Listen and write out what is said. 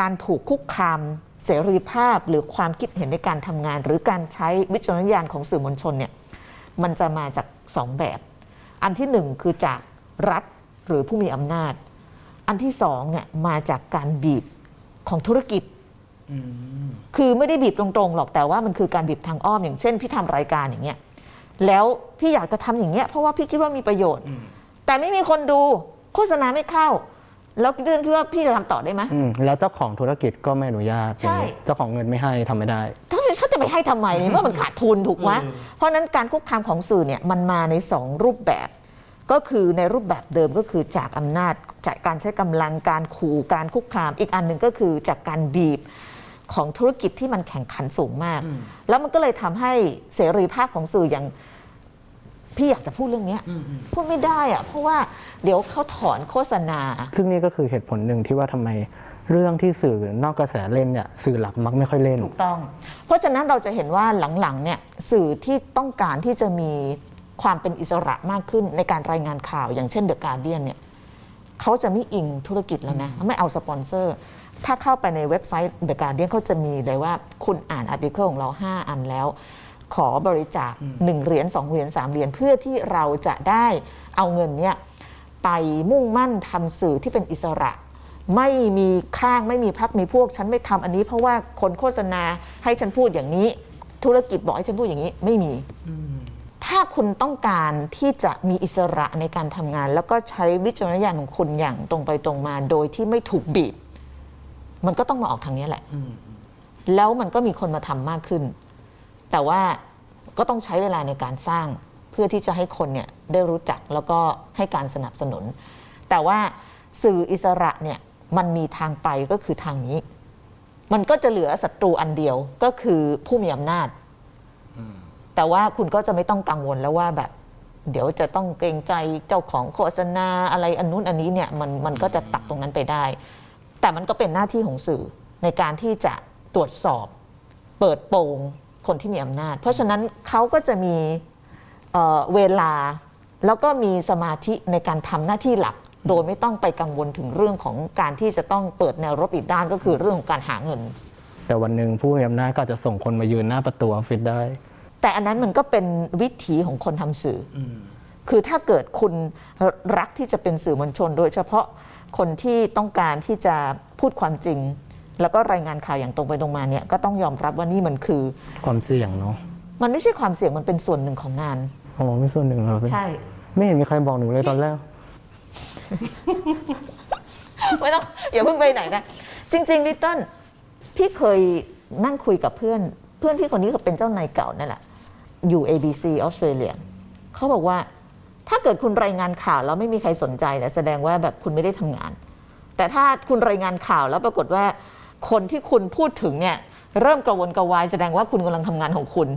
การถูกคุกคามเสรีภาพหรือความคิดเห็นในการทำงาน หรือการใช้วิจารณญาณของสื่อมวลชนเนี่ยมันจะมาจากสองแบบ อันที่หนึ่งคือจากรัฐหรือผู้มีอำนาจ อันที่สองเนี่ยมาจากการบีบของธุรกิจอืมคือไม่ได้บีบตรงๆหรอกแต่ว่ามันคือการบีบทางอ้อมอย่างเช่นพี่ทำรายการอย่างเงี้ยแล้วพี่อยากจะทำอย่างเงี้ยเพราะว่าพี่คิดว่ามีประโยชน์อืมแต่ไม่มีคนดูโฆษณาไม่เข้า แล้วเรื่องที่ว่าพี่จะทำต่อได้ไหม อืมแล้วเจ้าของธุรกิจก็ไม่อนุญาตใช่ อย่างนี้เจ้าของเงินไม่ให้ทำไม่ได้ ถ้าเขาจะไปให้ทำไมในเมื่อมันขาดทุนถูกไหมเออเพราะฉะนั้นการคุกคามของสื่อเนี่ยมันมาในสองรูปแบบ ก็คือในรูปแบบเดิมก็คือจากอำนาจจากการใช้กำลังการขู่การคุกคาม อีกอันหนึ่งก็คือจากการบีบของธุรกิจที่มันแข่งขันสูงมากอืมแล้วมันก็เลยทำให้เสรีภาพของสื่ออย่าง พี่อยากจะพูดเรื่องเนี้ยอืมอืมพูดไม่ได้อะเพราะว่าเดี๋ยวเขาถอนโฆษณา ซึ่งนี่ก็คือเหตุผลหนึ่งที่ว่าทำไมเรื่องที่สื่อนอกกระแสเล่นเนี่ยสื่อหลักมักไม่ค่อยเล่น ถูกต้อง เพราะฉะนั้นเราจะเห็นว่าหลังๆเนี่ยสื่อที่ต้องการที่จะมีความเป็นอิสระมากขึ้นในการรายงานข่าวอย่างเช่นเดอะการเดียนเนี่ยเขาจะไม่อิงธุรกิจแล้วนะไม่เอาสปอนเซอร์ ถ้าเข้าไปในเว็บไซต์เดอะการเดียนเขาจะมีเลยว่าคุณอ่านอาร์ติเคิลของเรา 5 อันแล้ว ขอบริจาค1เหรียญ2เหรียญ3เหรียญเพื่อที่เราจะได้เอาเงินเนี่ยไปมุ่งมั่นทำสื่อที่เป็นอิสระ ไม่มีข้างไม่มีพักมีพวก ฉันไม่ทำอันนี้ เพราะว่าคนโฆษณาให้ฉันพูดอย่างนี้ ธุรกิจบอกให้ฉันพูดอย่างนี้ไม่มีอืมถ้าคุณต้องการที่จะมีอิสระในการทำงาน แล้วก็ใช้วิจารณญาณของคุณอย่างตรงไปตรงมา โดยที่ไม่ถูกบีบ มันก็ต้องมาออกทางนี้แหละอืมแล้วมันก็มีคนมาทำมากขึ้น แต่ว่าก็ต้องใช้เวลาในการสร้างเพื่อที่จะให้คนเนี่ยได้รู้จักแล้วก็ให้การสนับสนุน แต่ว่าสื่ออิสระเนี่ยมันมีทางไปก็คือทางนี้ มันก็จะเหลือศัตรูอันเดียวก็คือผู้มีอำนาจ แต่ว่าคุณก็จะไม่ต้องกังวลแล้วว่าแบบ เดี๋ยวจะต้องเกรงใจเจ้าของโฆษณาอะไรอันนู้นอันนี้เนี่ยมันมันก็จะตัดตรงนั้นไปได้ แต่มันก็เป็นหน้าที่ของสื่อในการที่จะตรวจสอบ เปิดโปง คนที่มีอำนาจ เพราะฉะนั้นเขาก็จะมีเอ่อเวลาแล้วก็มีสมาธิในการทำหน้าที่หลัก โดยไม่ต้องไปกังวลถึงเรื่องของการที่จะต้องเปิดแนวรบอีกด้านก็คือเรื่องของการหาเงิน แต่วันหนึ่งผู้มีอำนาจก็อาจจะส่งคนมายืนหน้าประตูออฟฟิศได้ แต่อันนั้นมันก็เป็นวิถีของคนทำสื่ออืมคือถ้าเกิดคุณรักที่จะเป็นสื่อมวลชน โดยเฉพาะคนที่ต้องการที่จะพูดความจริง แล้วก็รายงานข่าวอย่างตรงไปตรงมาเนี่ยก็ต้องยอมรับว่านี่มันคือ ความเสี่ยงเนาะมันไม่ใช่ความเสี่ยงมันเป็นส่วนหนึ่งของงาน อ๋อไม่ส่วนหนึ่งเหรอใช่ ไม่เห็นมีใครบอกหนูเลยตอนแรก ไม่ต้องอย่าเพิ่งไปไหนนะ จริงๆลิตเติ้ลพี่เคยนั่งคุยกับเพื่อน เพื่อนพี่คนนี้ก็เป็นเจ้านายเก่านั่นแหละอยู่ ABC ออสเตรเลียเขาบอกว่า ถ้าเกิดคุณรายงานข่าวแล้วไม่มีใครสนใจเนี่ยแสดงว่าแบบคุณไม่ได้ทำงาน แต่ถ้าคุณรายงานข่าวแล้วปรากฏว่า คนที่คุณพูดถึงเนี่ยเริ่มกระวนกระวายแสดงว่าคุณกำลังทำงานของคุณ